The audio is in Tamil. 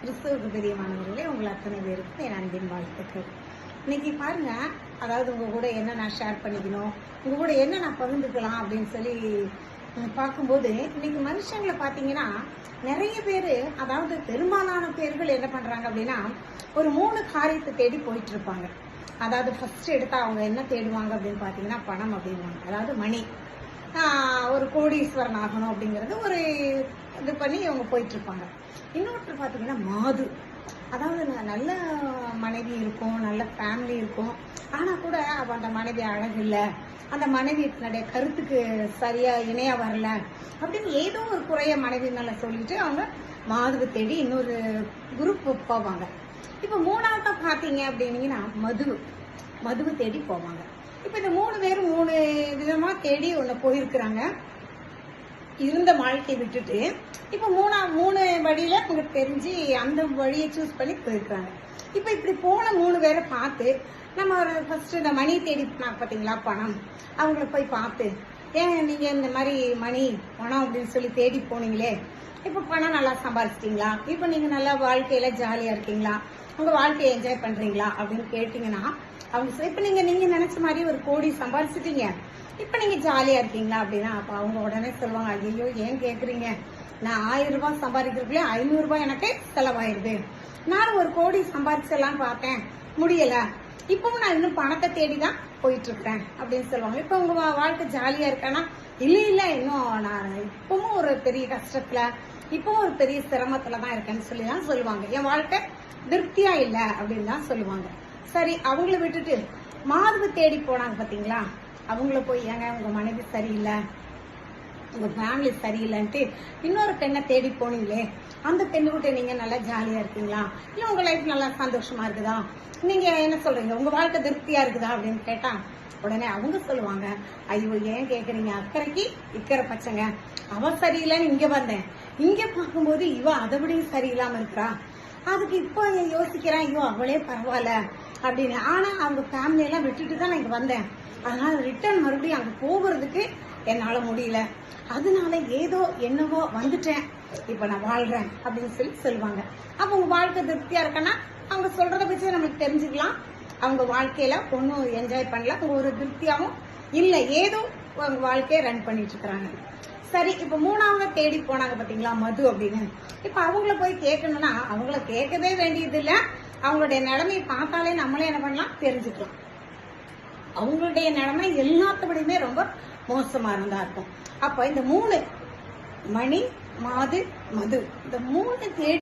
கிறிஸ்துவுக்கு பிரியமானவர்களே உங்கள் அத்தனை பேருக்கு என் அன்பின் வாழ்த்துக்கள். இன்னைக்கு பாருங்க அதாவது உங்கள் கூட என்ன நான் ஷேர் பண்ணிக்கணும் உங்கள் கூட என்ன நான் பகிர்ந்துக்கலாம் அப்படின்னு சொல்லி பார்க்கும்போது இன்னைக்கு மனுஷங்களை பார்த்தீங்கன்னா நிறைய பேர் அதாவது பெரும்பாலான பேர்கள் என்ன பண்ணுறாங்க அப்படின்னா ஒரு மூணு காரியத்தை தேடி போயிட்டு இருப்பாங்க அதாவது ஃபர்ஸ்ட் எடுத்தால் அவங்க என்ன தேடுவாங்க அப்படின்னு பார்த்தீங்கன்னா பணம் அப்படின்வாங்க அதாவது மணி ஒரு கோடீஸ்வரன் ஆகணும் அப்படிங்கிறது ஒரு இது பண்ணி அவங்க போயிட்டு இருப்பாங்க இன்னொருத்தர் பார்த்தீங்கன்னா மாது. அதாவது நல்ல மனைவி இருக்கும் நல்ல ஃபேமிலி இருக்கும். ஆனா கூட அவ அந்த மனைவி அழகு அந்த மனைவி தன்னுடைய கருத்துக்கு சரியா இணையா வரல. அப்படின்னு ஏதோ ஒரு குறைய மனைவி மேல சொல்லிட்டு அவங்க மாதுவை தேடி இன்னொரு குரூப் போவாங்க. இப்ப மூணாவது பாத்தீங்க அப்படின்னீங்கன்னா மது. மதுவை தேடி போவாங்க. இப்ப இந்த மூணு பேரும் மூணு விதமா தேடி ஒண்ணு போயிருக்கிறாங்க. இருந்த வாழ்க்கையை விட்டுட்டு இப்போ மூணா மூணு வழியில் உங்களுக்கு தெரிஞ்சு அந்த வழியை சூஸ் பண்ணி போயிருக்கிறாங்க இப்போ இப்படி போன மூணு பேரை பார்த்து நம்ம ஒரு ஃபஸ்ட்டு இந்த மணி தேடி போனாங்க பணம். அவங்கள போய் பார்த்து ஏன் நீங்கள் இந்த மாதிரி மணி பணம் அப்படின்னு சொல்லி தேடி போனீங்களே இப்ப பணம் நல்லா சம்பாதிச்சிட்டீங்களா இப்ப நீங்க நல்லா வாழ்க்கையில ஜாலியா இருக்கீங்களா? உங்க வாழ்க்கையை என்ஜாய் பண்றீங்களா? அப்படின்னு கேட்டீங்கன்னா அவங்க இப்போ இப்ப நீங்க நீங்க நினைச்ச மாதிரி ஒரு கோடி சம்பாதிச்சிட்டீங்க இப்ப நீங்க ஜாலியா இருக்கீங்களா? அப்படின்னா அப்ப அவங்க உடனே சொல்லுவாங்க ஐயோ ஏன் கேக்குறீங்க? நான் ஆயிரம் ரூபாய் சம்பாதிக்கிறதுக்குள்ளே ஐநூறு ரூபாய் எனக்கு செலவாயிருது. நான் ஒரு கோடி சம்பாதிச்சிடலாம் பார்த்தேன். முடியல. இப்பவும் நான் இன்னும் பணத்தை தேடி தான் போயிட்டு இருக்கேன் அப்படின்னு சொல்லுவாங்க. இப்ப உங்க வா- வாழ்க்கை ஜாலியா இருக்கானா? இல்ல இல்ல இன்னும் நான் ஒரு பெரிய கஷ்டத்துல இப்போ ஒரு பெரிய சிரமத்துல தான் இருக்கேன்னு சொல்லி தான் சொல்லுவாங்க. என் வாழ்க்கை திருப்தியா இல்ல அப்படின்னு தான் சொல்லுவாங்க. சரி அவங்கள விட்டுட்டு மாதவு தேடி போனாங்க பாத்தீங்களா? அவங்கள போய் ஏங்க உங்க மனைவி சரியில்லை. உங்க ஃபேமிலி சரியில்லைன்ட்டு இன்னொரு பெண்ணை தேடி போனீங்களே அந்த பெண்ணுகிட்ட நீங்க நல்லா ஜாலியா இருக்கீங்களா? இல்ல உங்க லைஃப் நல்லா சந்தோஷமா இருக்குதா? நீங்க என்ன சொல்றீங்க? உங்க வாழ்க்கை திருப்தியா இருக்குதா? அப்படின்னு கேட்டா உடனே அவங்க சொல்லுவாங்க ஐயோ ஏன் கேக்குறீங்க? அக்கறைக்கு இக்கரை பச்சைங்க. அவ சரியில்லைன்னு இங்க வந்தேன். இங்க பார்க்கும்போது இவ அதை விடையும் சரியில்லாம இருக்கா? அதுக்கு இப்போ யோசிக்கிறேன் ஐயோ அவளே பரவாயில்ல. அப்படின்னு. ஆனா அவங்க ஃபேமிலி எல்லாம் விட்டுட்டு தான் நான் இங்க வந்தேன். அதனால ரிட்டர்ன் மறுபடியும் அங்க போகிறதுக்கு என்னால முடியல. அதனால ஏதோ என்னவோ வந்துட்டேன். இப்ப நான் வாழ்றேன் அப்படின்னு சொல்லி சொல்லுவாங்க. அப்ப உங்க வாழ்க்கை திருப்தியா இருக்கன்னா அவங்க சொல்றத பத்தி நமக்கு தெரிஞ்சுக்கலாம். அவங்க வாழ்க்கையில ஒன்றும் என்ஜாய் பண்ணல. ஒரு திருப்தியாகவும் இல்லை. ஏதோ அவங்க வாழ்க்கையை ரன் பண்ணிட்டு இருக்கிறாங்க. சரி இப்போ மூணாவது தேடி போனாங்க பார்த்தீங்களா மது அப்படின்னு. இப்போ அவங்கள போய் கேட்கணும்னா அவங்கள கேட்கவே வேண்டியது அவங்களுடைய நிலைமையை பார்த்தாலே நம்மளே என்ன பண்ணலாம் தெரிஞ்சுக்கலாம். அவங்களுடைய நிலைமை எல்லாத்தபடியுமே ரொம்ப மோசமாக இருந்தா இருக்கும். அப்போ இந்த மூணு மணி மாது மது இந்த மூணு தேடி